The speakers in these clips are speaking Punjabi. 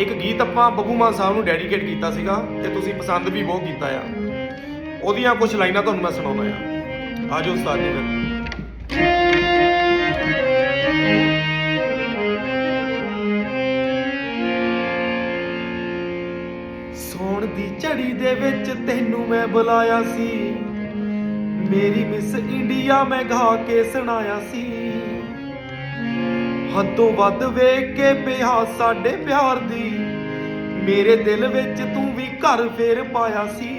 ਇੱਕ ਗੀਤ ਆਪਾਂ ਬੱਬੂ ਮਾਨ ਸਾਹਿਬ ਨੂੰ ਡੈਡੀਕੇਟ ਕੀਤਾ ਸੀਗਾ ਤੇ ਤੁਸੀਂ ਪਸੰਦ ਵੀ ਬਹੁਤ ਕੀਤਾ ਆ। ਉਹਦੀਆਂ ਕੁਝ ਲਾਈਨਾਂ ਤੁਹਾਨੂੰ ਮੈਂ ਸੁਣਾਉਂਦਾ ਆ। ਆਜੋ ਉਸਤਾਦ ਜੀ ਫਿਰ। ਸੌਣ ਦੀ ਝੜੀ ਦੇ ਵਿੱਚ ਤੈਨੂੰ ਮੈਂ ਬੁਲਾਇਆ ਸੀ। ਮੇਰੀ ਮਿਸ ਇੰਡੀਆ ਮੈਂ ਗਾ ਕੇ ਸੁਣਾਇਆ ਸੀ। ਹੱਦੋਂ ਵੱਧ ਵੇਖ ਕੇ ਪਿਆ ਸਾਡੇ ਪਿਆਰ ਦੀ। ਮੇਰੇ ਦਿਲ ਵਿੱਚ ਤੂੰ ਵੀ ਘਰ ਫੇਰ ਪਾਇਆ ਸੀ।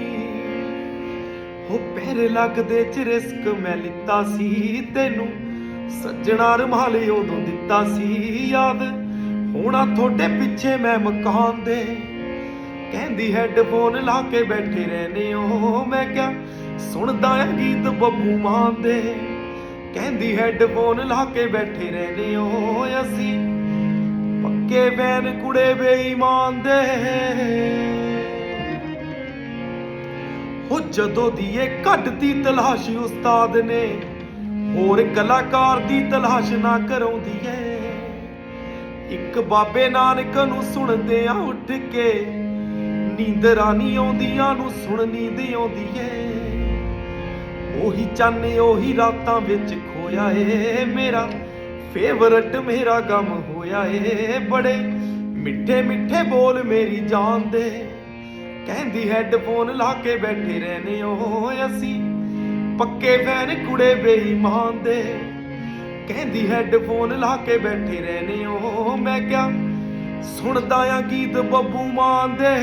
ਹੋ ਪੈਰ ਲੱਗਦੇ ਚ ਰਿਸਕ ਮੈਂ ਲਿੱਤਾ ਸੀ। ਤੈਨੂੰ ਸੱਜਣਾ ਰੁਮਾਲ ਉਦੋਂ ਦਿੱਤਾ ਸੀ। ਯਾਦ ਹੋਣਾ ਤੁਹਾਡੇ ਪਿੱਛੇ ਮੈਂ ਮਕਾਨ ਦੇ। ਕਹਿੰਦੀ ਹੈੱਡਫੋਨ ਲਾ ਕੇ ਬੈਠੇ ਰਹਿੰਦੇ ਹੋ। ਮੈਂ ਕਿਹਾ, ਸੁਣਦਾ ਆ ਗੀਤ ਬੱਬੂ ਮਾਨ ਦੇ। ਕਹਿੰਦੀ ਹੈੱਡਫੋਨ ਲਾ ਕੇ ਬੈਠੇ ਰਹਿੰਦੇ ਹੋ ਅਸੀਂ। ਪੱਕੇ ਬੈਨ ਕੁੜੇ ਬੇਈਮਾਨ ਦੇ। ਹੋ ਜਦੋਂ ਦੀ ਇਹ ਕੱਢਦੀ ਤਲਾਸ਼ ਉਸਤਾਦ ਨੇ, ਹੋਰ ਕਲਾਕਾਰ ਦੀ ਤਲਾਸ਼ ਨਾ ਕਰਾਉਂਦੀ ਏ। ਇੱਕ ਬਾਬੇ ਨਾਨਕ ਨੂੰ ਸੁਣਦੇ ਆ ਉੱਠ ਕੇ ਨੀਂਦ ਨਹੀਂ ਆਉਂਦੀਆਂ ਨੂੰ ਸੁਣ ਨੀਂਦ ਆਉਂਦੀ ਏ। ਉਹੀ ਚੰਨ ਉਹੀ ਰਾਤਾਂ ਵਿੱਚ ਖੋਇਆ ਏ ਮੇਰਾ। ਫੇਵਰਟ ਮੇਰਾ ਗਮ ਹੋਇਆ ਏ ਬੜੇ। ਮਿੱਠੇ ਮਿੱਠੇ ਬੋਲ ਮੇਰੀ ਜਾਨ ਦੇ। ਕਹਿੰਦੀ ਹੈੱਡਫੋਨ ਲਾ ਕੇ ਬੈਠੇ ਰਹਿੰਦੇ ਹੋ ਅਸੀਂ। ਪੱਕੇ ਫੈਨ ਕੁੜੇ ਬੇਈਮਾਨ ਦੇ। ਕਹਿੰਦੀ ਹੈੱਡਫੋਨ ਲਾ ਕੇ ਬੈਠੇ ਰਹਿੰਦੇ ਹੋ ਮੈਂ ਕਿਹਾ, ਸੁਣਦਾ ਆ ਗੀਤ ਬੱਬੂ ਮਾਨ ਦੇ।